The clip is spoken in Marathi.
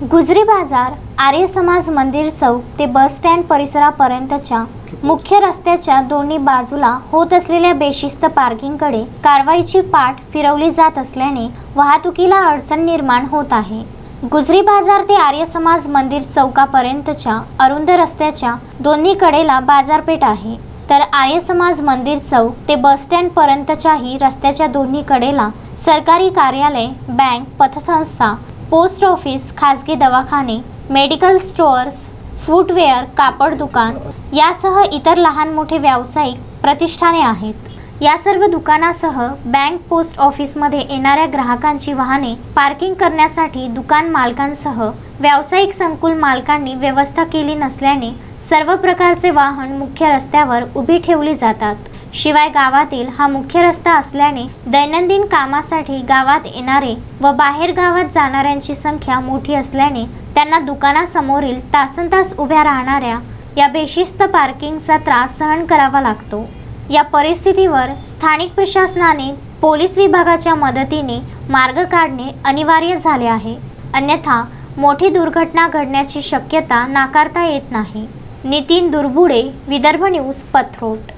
गुजरी बाजार आर्य समाज मंदिर चौक ते बस स्टँड परिसरापर्यंतच्या मुख्य रस्त्याच्या दोन्ही बाजूला होत असलेल्या बेशिस्त पार्किंगकडे कारवाईची पाठ फिरवली जात असल्याने वाहतुकीला अडचण निर्माण होत आहे. गुजरी बाजार ते आर्य समाज मंदिर चौकापर्यंतच्या अरुंद रस्त्याच्या दोन्ही कडेला बाजारपेठ आहे. तर आर्य समाज मंदिर चौक ते बस स्टँड पर्यंतच्याही रस्त्याच्या दोन्ही कडेला सरकारी कार्यालय बँक पथसंस्था पोस्ट ऑफिस खाजगी दवाखाने मेडिकल स्टोअर्स फूटवेअर कापड दुकान यासह इतर लहान मोठे व्यावसायिक प्रतिष्ठाने आहेत. या सर्व दुकानासह बँक पोस्ट ऑफिसमध्ये येणाऱ्या ग्राहकांची वाहने पार्किंग करण्यासाठी दुकान मालकांसह व्यावसायिक संकुल मालकांनी व्यवस्था केली नसल्याने सर्व प्रकारचे वाहन मुख्य रस्त्यावर उभी ठेवली जातात. शिवाय गावातील हा मुख्य रस्ता असल्याने दैनंदिन कामासाठी गावात येणारे व बाहेर गावात जाणाऱ्यांची संख्या मोठी असल्याने त्यांना दुकानासमोरील तासन तास उभ्या राहणाऱ्या या बेशिस्त पार्किंगचा त्रास सहन करावा लागतो. या परिस्थितीवर स्थानिक प्रशासनाने पोलीस विभागाच्या मदतीने मार्ग काढणे अनिवार्य झाले आहे. अन्यथा मोठी दुर्घटना घडण्याची शक्यता नाकारता येत नाही. नितीन दुर्बुडे विदर्भ न्यूज पथरोट.